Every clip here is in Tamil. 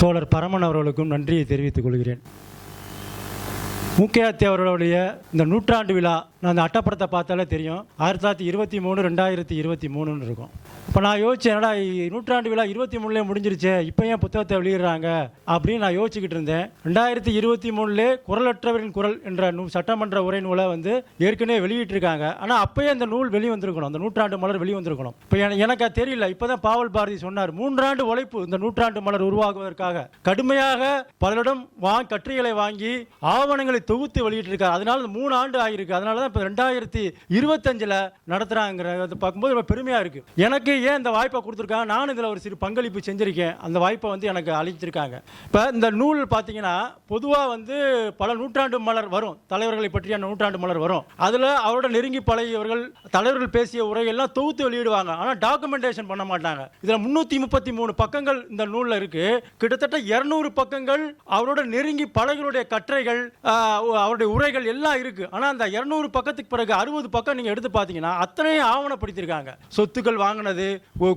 தோழர் பரமன் அவர்களுக்கும் நன்றியை தெரிவித்துக் கொள்கிறேன். மூக்கையாத்தி அவர்களுடைய இந்த நூற்றாண்டு விழா நான் அந்த அட்டப்படத்தை பார்த்தாலே தெரியும். ஆயிரத்தி தொள்ளாயிரத்தி இருபத்தி மூணு ரெண்டாயிரத்தி இருபத்தி மூணுன்னு இருக்கும். இப்போ நான் யோசிச்சேன் என்னடா நூற்றாண்டு விழா இருபத்தி மூணுலேயே முடிஞ்சிருச்சு இப்போ ஏன் புத்தகத்தை வெளியிடுறாங்க? அப்படின்னு நான் யோசிச்சுக்கிட்டு இருந்தேன். ரெண்டாயிரத்தி இருபத்தி மூணுலே குரலற்றவரின் குரல் என்ற நூ சட்டமன்ற உரை நூலை வந்து ஏற்கனவே வெளியிட்டிருக்காங்க. ஆனால் அப்பயே அந்த நூல் வெளி வந்திருக்கணும் அந்த நூற்றாண்டு மலர் வெளி வந்திருக்கணும் இப்போ எனக்கு தெரியல. இப்போ தான் பாவல் பாரதி சொன்னார் மூன்றாண்டு உழைப்பு இந்த நூற்றாண்டு மலர் உருவாகுவதற்காக கடுமையாக பலரிடம் வா கட்டுரைகளை வாங்கி ஆவணங்களை தொகுத்து வெளியிட்டிருக்காரு. அதனால மூணு ஆண்டு ஆகியிருக்கு. அதனால தான் இப்போ ரெண்டாயிரத்தி இருபத்தஞ்சில் நடத்துகிறாங்கிறத பார்க்கும்போது ரொம்ப பெருமையாக இருக்குது எனக்கு ஏன் இந்த வாய்ப்பை கொடுத்துருக்காங்க நானும் இதில் ஒரு சிறு பங்களிப்பு செஞ்சுருக்கேன். அந்த வாய்ப்பை வந்து எனக்கு அளிச்சிருக்காங்க இப்போ இந்த நூல் பார்த்தீங்கன்னா பொதுவாக வந்து பல நூற்றாண்டு மலர் வரும். தலைவர்களை பற்றிய நூற்றாண்டு மலர் வரும். அதில் அவரோட நெருங்கி பழகியவர்கள் தலைவர்கள் பேசிய உரையெல்லாம் தொகுத்து வெளியிடுவாங்க. ஆனால் டாக்குமெண்டேஷன் பண்ண மாட்டாங்க. இதில் முந்நூற்றி முப்பத்தி மூணு பக்கங்கள் இந்த நூலில் இருக்குது கிட்டத்தட்ட இரநூறு பக்கங்கள் அவரோட நெருங்கி பழகளுடைய கட்டுரைகள் அவருடைய உரைகள் எல்லாம் இருக்குது ஆனால் அந்த இரநூறு பக்கத்துக்கு பிறகு அறுபது பக்கம் நீங்கள் எடுத்து பார்த்தீங்கன்னா அத்தனையும் ஆவணப்படுத்தியிருக்காங்க. சொத்துக்கள் வாங்கினது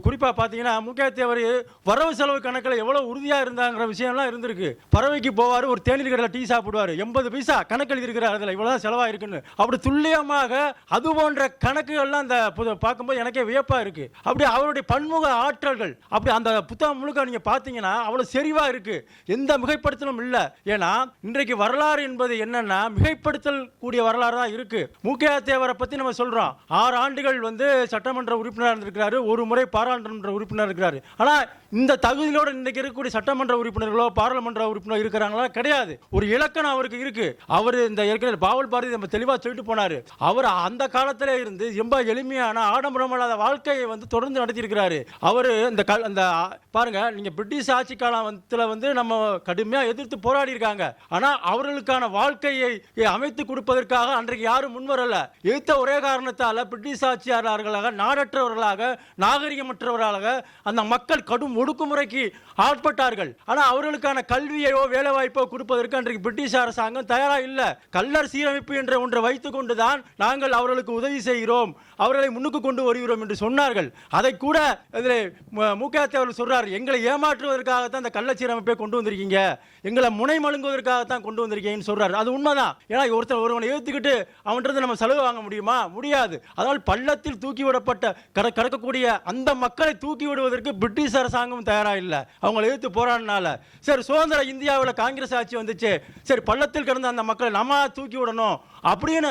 குறிப்பாக பார்த்தீங்கன்னா முக்கியத்தேவர் வரவு செலவு கணக்கில் எவ்வளோ உறுதியாக இருந்தாங்கிற விஷயம்லாம் இருந்திருக்கு. பறவைக்கு போவார் ஒரு தேநீர் கடையில் டீ சாப்பிடுவார். எண்பது பைசா கணக்கு எழுதியிருக்கிறார் அதில் இவ்வளோ செலவாக இருக்குன்னு அப்படி துல்லியமாக அது போன்ற கணக்குகள்லாம் அந்த புத- பார்க்கும்போது எனக்கே வியப்பாக இருக்குது அப்படி அவருடைய பன்முக ஆற்றல்கள் அப்படி அந்த புத்தகம் முழுக்க நீங்கள் பார்த்தீங்கன்னா அவ்வளோ செறிவாக இருக்கு. எந்த மிகைப்படுத்தலும் இல்லை. ஏன்னா இன்றைக்கு வரலாறு என்பது என்னன்னா மிகைப்படுத்தல் கூடிய வரலாறு தான் இருக்குது மூக்கையா தேவரை பற்றி நம்ம சொல்கிறோம் ஆறு ஆண்டுகள் வந்து சட்டமன்ற உறுப்பினர் இருந்திருக்கிறாரு. ஒரு ஒரு முறை பாராளுமன்ற உறுப்பினர் இருக்கிறார். ஆனால் இந்த தகுதியோடு இன்றைக்கு இருக்கக்கூடிய சட்டமன்ற உறுப்பினர்களோ பாராளுமன்ற உறுப்பினர் இருக்கிறாங்களா? கிடையாது. ஒரு இலக்கணம் அவருக்கு இருக்கு. அவர் இந்த ஏற்கனவே பாவல் பாரதி நம்ம தெளிவாக சொல்லிட்டு போனார். அவர் அந்த காலத்திலே இருந்து ரொம்ப எளிமையான ஆடம்பரமில்லாத வாழ்க்கையை வந்து தொடர்ந்து நடத்தியிருக்கிறாரு. அவர் இந்த கல் அந்த ஆ- பாருங்க நீங்க பிரிட்டிஷ் ஆட்சி காலத்தில் வந்து நம்ம கடுமையாக எதிர்த்து போராடி இருக்காங்க ஆனால் அவர்களுக்கான வாழ்க்கையை அமைத்து கொடுப்பதற்காக அன்றைக்கு யாரும் முன்வரல. எதிர்த்த ஒரே காரணத்தால் பிரிட்டிஷ் ஆட்சியாளர்களாக நாடற்றவர்களாக நாகரிகமற்றவர்களாக அந்த மக்கள் கடும் ஒடுக்குமுறைக்கு ஆட்பட்டார்கள். ஆனால் அவர்களுக்கான கல்வியையோ வேலைவாய்ப்போ கொடுப்பதற்கு அன்றைக்கு பிரிட்டிஷ் அரசாங்கம் தயாராக இல்லை. கல்லர் சீரமைப்பு என்ற ஒன்றை வைத்துக்கொண்டு கொண்டுதான் நாங்கள் அவர்களுக்கு உதவி செய்கிறோம். அவர்களை முன்னுக்கு கொண்டு வருகிறோம் என்று சொன்னார்கள். அதை கூட இதில் மு க தேவர் சொல்றார் எங்களை ஏமாற்றுவதற்காகத்தான் அந்த கள்ள சீரமைப்பை கொண்டு வந்திருக்கீங்க. எங்களை முனை மழுங்குவதற்காகத்தான் கொண்டு வந்திருக்கீங்கன்னு சொல்றாரு. அது உண்மைதான். ஏன்னா ஒருத்தர் ஒருவனை ஏற்றுக்கிட்டு அவன்றது நம்ம செலவு வாங்க முடியுமா? முடியாது. அதனால் பள்ளத்தில் தூக்கி விடப்பட்ட கட கடக்கக்கூடிய அந்த மக்களை தூக்கி விடுவதற்கு பிரிட்டிஷ் அரசாங்கம் தயாராக இல்லை. அவங்களை எதிர்த்து போராடினால. சரி சுதந்திர இந்தியாவில் காங்கிரஸ் ஆட்சி வந்துச்சு. சரி பள்ளத்தில் கிடந்த அந்த மக்களை நம்ம தூக்கி விடணும் அப்படின்னு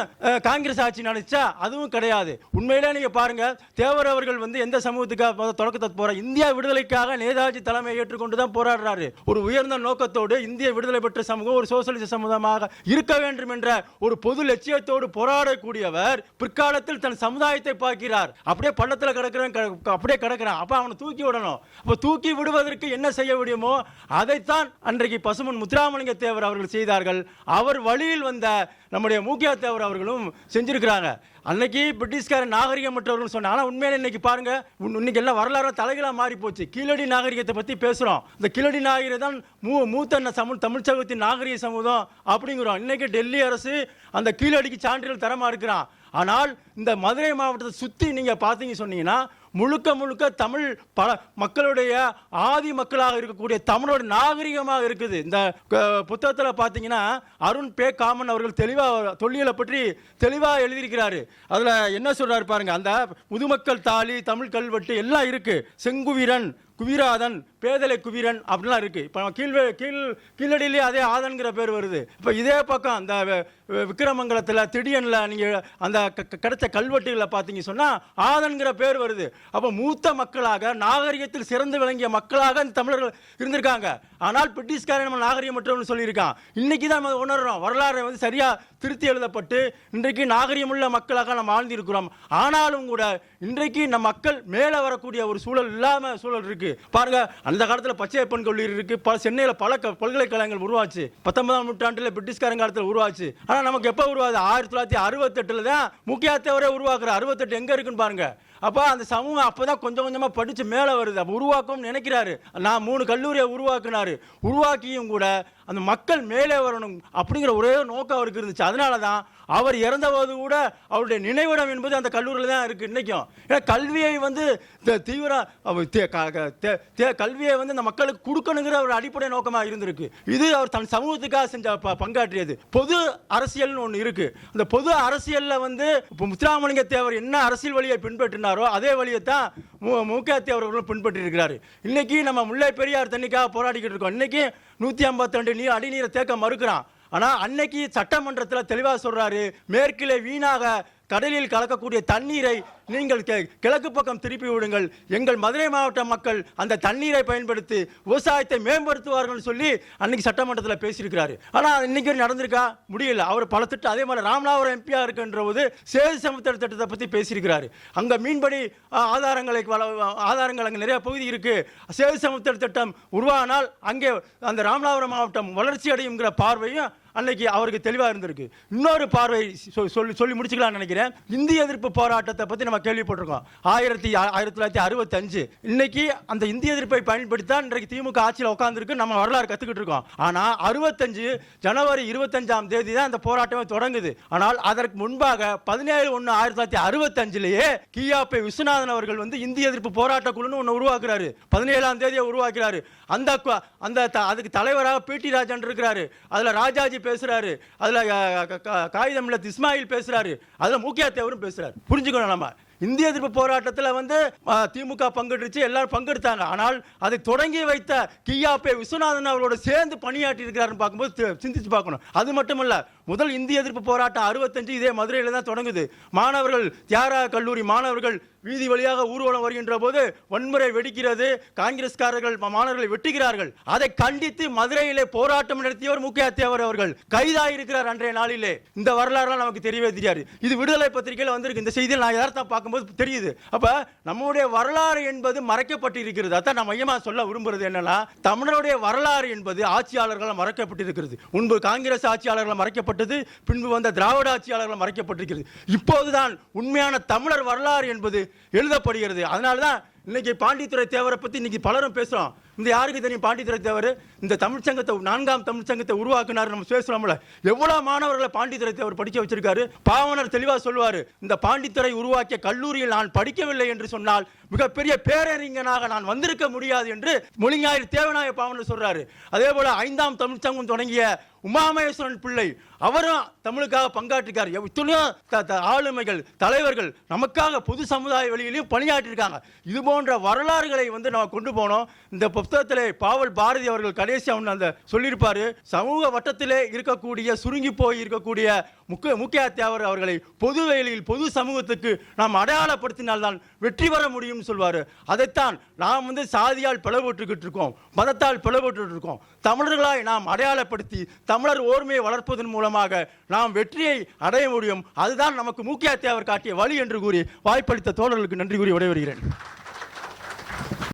காங்கிரஸ் ஆட்சி நினைச்சா அதுவும் கிடையாது. உண்மையிலே நீங்கள் பாருங்க தேவர் அவர்கள் வந்து எந்த சமூகத்துக்காக தொடக்கத்தை போற இந்தியா விடுதலைக்காக நேதாஜி தலைமையை ஏற்றுக்கொண்டு தான் போராடுறாரு. ஒரு உயர்ந்த நோக்கத்தோடு இந்திய விடுதலை பெற்ற சமூகம் ஒரு சோசியலிச சமூகமாக இருக்க வேண்டும் என்ற ஒரு பொது லட்சியத்தோடு போராடக்கூடியவர் பிற்காலத்தில் தன் சமுதாயத்தை பார்க்கிறார். அப்படியே பள்ளத்தில் கிடக்கிற அப்படியே கிடக்கிறான். அப்போ அவனை தூக்கி விடணும். அப்போ தூக்கி விடுவதற்கு என்ன செய்ய முடியுமோ அதைத்தான் அன்றைக்கு பசுமன் முத்துராமலிங்க தேவர் அவர்கள் செய்தார்கள். அவர் வழியில் வந்த நம்முடைய மூக்கியா தேவர் அவர்களும் செஞ்சுருக்கிறாங்க. அன்னைக்கு பிரிட்டிஷ்காரன் நாகரிகமற்றவர்கள் சொன்னாங்க. ஆனால் உண்மையில இன்னைக்கு பாருங்க உன்- இன்னைக்கு எல்லாம் வரலாறு தலைகளாக மாறி போச்சு கீழடி நாகரிகத்தை பற்றி பேசுகிறோம் இந்த கீழடி நாகரிகம் தான் மூ மூத்த தமிழ் தமிழ் சமூகத்தின் நாகரிக சமூகம் அப்படிங்கிறோம். இன்னைக்கு டெல்லி அரசு அந்த கீழடிக்கு சான்றிதழ் தரமாக இருக்கிறான். ஆனால் இந்த மதுரை மாவட்டத்தை சுற்றி நீங்கள் பார்த்தீங்க சொன்னீங்கன்னா முழுக்க முழுக்க தமிழ் பல மக்களுடைய ஆதி மக்களாக இருக்கக்கூடிய தமிழோட நாகரிகமாக இருக்குது. இந்த புத்தகத்தில் பார்த்தீங்கன்னா அருண் பே காமன் அவர்கள் தெளிவாக தொல்லியலை பற்றி தெளிவாக எழுதியிருக்கிறாரு. அதில் என்ன சொல்கிறார் பாருங்கள் அந்த முதுமக்கள் தாலி தமிழ் கல்வெட்டு எல்லாம் இருக்குது செங்குவீரன் குவிராதன் பேதலை குவிரன் அப்படிலாம் இருக்குது இப்போ நம்ம கீழ் கீழ் கீழடியிலே அதே ஆதன்கிற பேர் வருது. இப்போ இதே பக்கம் அந்த வி- விக்கிரமங்கலத்தில் திடியனில் நீங்கள் அந்த க- கிடைச்ச கல்வெட்டுகளை பார்த்தீங்க சொன்னால் ஆதன்கிற பேர் வருது. அப்போ மூத்த மக்களாக நாகரிகத்தில் சிறந்து விளங்கிய மக்களாக இந்த தமிழர்கள் இருந்திருக்காங்க. ஆனால் பிரிட்டிஷ்காரன் நம்ம நாகரிகமற்றவன்னு சொல்லியிருக்கான். இன்னைக்கு தான் நம்ம உணர்றோம். வரலாறு வந்து சரியாக திருத்தி எழுதப்பட்டு இன்றைக்கு நாகரிகமுள்ள மக்களாக நம்ம வாழ்ந்திருக்கிறோம் ஆனாலும் கூட இன்றைக்கு நம் மக்கள் மேலே வரக்கூடிய ஒரு சூழல் இல்லாமல் சூழல் இருக்குது இருக்கு. பாருங்க அந்த காலத்துல பச்சையப்பன் கல்லூரி இருக்கு. பல சென்னையில பல க- பல்கலைக்கழகங்கள் உருவாச்சு. பத்தொன்பதாம் நூற்றாண்டுல பிரிட்டிஷ்காரங்க காலத்துல உருவாச்சு. ஆனா நமக்கு எப்ப உருவாது ஆயிரத்தி தொள்ளாயிரத்தி அறுபத்தெட்டுல தான் முக்கிய தேவரே உருவாக்குற அறுபத்தெட்டு எங்க இருக்குன்னு பாருங்க. அப்போ அந்த சமூகம் அப்போ தான் கொஞ்சம் கொஞ்சமாக படித்து மேலே வருது. அப்போ உருவாக்கணும்னு நினைக்கிறாரு. நான் மூணு கல்லூரியை உருவாக்குனாரு. உருவாக்கியும் கூட அந்த மக்கள் மேலே வரணும் அப்படிங்கிற ஒரே நோக்கம் அவருக்கு இருந்துச்சு. அதனால தான் அவர் இறந்தபோது கூட அவருடைய நினைவிடம் என்பது அந்த கல்லூரியில் தான் இருக்குது இன்றைக்கும் ஏன்னா கல்வியை வந்து த- தீவிர தே- க- தே- கல்வியை வந்து அந்த மக்களுக்கு கொடுக்கணுங்கிற ஒரு அடிப்படை நோக்கமாக இருந்திருக்கு. இது அவர் தன் சமூகத்துக்காக செஞ்ச ப- பங்காற்றியது. பொது அரசியல்னு ஒன்று இருக்குது அந்த பொது அரசியலில் வந்து இப்போ முத்துராமலிங்க தேவர் என்ன அரசியல் வழியை பின்பற்றினார் அதே வழியை தான் மு முக அவர்களும் பின்பற்றி இருக்கிறார். இன்னைக்கு நம்ம முல்லை பெரியார் தண்ணிக்காக போராடிக்கிட்டு இருக்கோம். இன்னைக்கு நூற்றி ஐம்பத்தி ரெண்டு நீர் அடிநீரை தேக்க மறுக்கிறான். ஆனால் அன்னைக்கு சட்டமன்றத்தில் தெளிவாக சொல்றாரு மேற்கிலே வீணாக கடலில் கலக்கக்கூடிய தண்ணீரை நீங்கள் கிழக்கு பக்கம் திருப்பி விடுங்கள். எங்கள் மதுரை மாவட்ட மக்கள் அந்த தண்ணீரை பயன்படுத்தி விவசாயத்தை மேம்படுத்துவார்கள் சொல்லி அன்னைக்கு சட்டமன்றத்தில் பேசியிருக்கிறாரு. ஆனால் இன்னைக்கு நடந்திருக்கா? முடியல. அவர் பல திட்டம் அதே மாதிரி ராமநாதபுரம் எம்பியாக இருக்கின்ற போது சேது சமுத்திர திட்டத்தை பற்றி பேசியிருக்கிறாரு. அங்கே மீன்படி ஆதாரங்களை வள- ஆதாரங்கள் அங்கே நிறைய பகுதி இருக்கு. சேது சமுத்திர திட்டம் உருவானால் அங்கே அந்த ராமநாதபுரம் மாவட்டம் வளர்ச்சி அடையுங்கிற பார்வையும் அன்னைக்கு அவருக்கு தெளிவாக இருந்திருக்கு. இன்னொரு பார்வை சொ- சொல்லி சொல்லி முடிச்சுக்கலாம்னு நினைக்கிறேன். இந்திய எதிர்ப்பு போராட்டத்தை பற்றி நம்ம கேள்விப்பட்டிருக்கோம். ஆயிரத்தி ஆயிரத்தி தொள்ளாயிரத்தி அறுபத்தஞ்சு. இன்னைக்கு அந்த இந்திய எதிர்ப்பை பயன்படுத்தி தான் இன்றைக்கு திமுக ஆட்சியில் உட்காந்துருக்கு நம்ம வரலாறு கற்றுக்கிட்டு இருக்கோம். ஆனால் அறுபத்தஞ்சு ஜனவரி இருபத்தஞ்சாம் தேதி தான் அந்த போராட்டமே தொடங்குது. ஆனால் அதற்கு முன்பாக பதினேழு ஒன்று ஆயிரத்தி தொள்ளாயிரத்தி அறுபத்தஞ்சிலேயே கியாப்பை விஸ்வநாதன் அவர்கள் வந்து இந்திய எதிர்ப்பு போராட்ட குழுன்னு ஒன்று உருவாக்குறாரு. பதினேழாம் தேதியை உருவாக்குறாரு. அந்த அந்த த- அதுக்கு தலைவராக பிடி ராஜன் இருக்கிறாரு. அதில் ராஜாஜி பேசுறாரு. அதில் காகிதம் இஸ்மாயில் பேசுறாரு. அதில் முக்கிய தேவரும் பேசுறாரு. புரிஞ்சுக்கணும் நம்ம. இந்திய எதிர்ப்பு போராட்டத்தில் வந்து திமுக பங்கெடுத்து எல்லாரும் பங்கெடுத்தாங்க. ஆனால் அதை தொடங்கி வைத்த கியாப்பே விஸ்வநாதன் அவரோட சேர்ந்து பணியாற்றி இருக்கிறாருன்னு பார்க்கும்போது சிந்திச்சு பார்க்கணும். அது மட்டும் இல்லை முதல் இந்திய எதிர்ப்பு போராட்டம் அறுபத்தஞ்சு இதே மதுரையில் தான் தொடங்குது. மாணவர்கள் தியாகராய கல்லூரி மாணவர்கள் வீதி வழியாக ஊர்வலம் வருகின்ற போது வன்முறை வெடிக்கிறது. காங்கிரஸ்காரர்கள் மாணவர்களை வெட்டுகிறார்கள். அதை கண்டித்து மதுரையிலே போராட்டம் நடத்தியவர் முக்கிய தேவர் அவர்கள். கைதாயிருக்கிறார் அன்றைய நாளிலே. இந்த வரலாறுலாம் நமக்கு தெரியவே தெரியாது. இது விடுதலை பத்திரிகையில் வந்திருக்கு. இந்த செய்தியில் நான் யதார்த்தம் பார்க்கும்போது தெரியுது. அப்ப நம்முடைய வரலாறு என்பது மறைக்கப்பட்டு இருக்கிறது அதான் நான் மையமாக சொல்ல விரும்புறது என்னன்னா தமிழருடைய வரலாறு என்பது ஆட்சியாளர்களால் மறைக்கப்பட்டிருக்கிறது. முன்பு காங்கிரஸ் ஆட்சியாளர்களால் மறைக்கப்பட்டது பின்பு வந்த திராவிட ஆட்சியாளர்களால் மறைக்கப்பட்டிருக்கிறது. இப்போதுதான் உண்மையான தமிழர் வரலாறு என்பது எழுதப்படுகிறது. அதனால தான் இன்னைக்கு பாண்டித்துறை தேவரை பத்தி இன்னைக்கு பலரும் பேசுறோம். இந்த யாருக்கு தெரியும் பாண்டித்துறை தேவர்? இந்த தமிழ்ச்சங்கத்தை நான்காம் தமிழ்ச்சங்கத்தை உருவாக்குனார் நம்ம பேசுறோம்ல எவ்வளோ மாணவர்களை பாண்டித்துறை அவர் படிக்க வச்சிருக்காரு? பாவனர் தெளிவாக சொல்லுவார் இந்த பாண்டித்துறை உருவாக்கிய கல்லூரியில் நான் படிக்கவில்லை என்று சொன்னால் மிகப்பெரிய பேரறிஞனாக நான் வந்திருக்க முடியாது என்று மொழிஞாயிறு தேவநாய பாவனர் சொல்கிறாரு அதே போல் ஐந்தாம் தமிழ்ச்சங்கம் தொடங்கிய உமாமகேஸ்வரன் பிள்ளை அவரும் தமிழுக்காக பங்காற்றிருக்கார். எத்தனையோ த- த- ஆளுமைகள் தலைவர்கள் நமக்காக பொது சமுதாய வழியிலையும் பணியாற்றிருக்காங்க. இது போன்ற வரலாறுகளை வந்து நம்ம கொண்டு போனோம். இந்த புத்தகத்தில் பாவல் பாரதி அவர்கள் கடைசி அவன் அந்த சொல்லியிருப்பாரு சமூக வட்டத்திலே இருக்கக்கூடிய சுருங்கி போய் இருக்கக்கூடிய முக்கிய முக்கிய தேவர் அவர்களை பொது வேலையில் பொது சமூகத்துக்கு நாம் அடையாளப்படுத்தினால்தான் வெற்றி பெற முடியும்னு சொல்வார். அதைத்தான் நாம் வந்து சாதியால் பிளவுபட்டுக்கிட்டு இருக்கோம் மதத்தால் பிளவுபட்டு இருக்கோம். தமிழர்களாய் நாம் அடையாளப்படுத்தி தமிழர் ஓர்மையை வளர்ப்பதன் மூலமாக நாம் வெற்றியை அடைய முடியும். அதுதான் நமக்கு முக்கிய தேவர் காட்டிய வழி என்று கூறி வாய்ப்பளித்த தோழர்களுக்கு நன்றி கூறி விடைபெறுகிறேன்.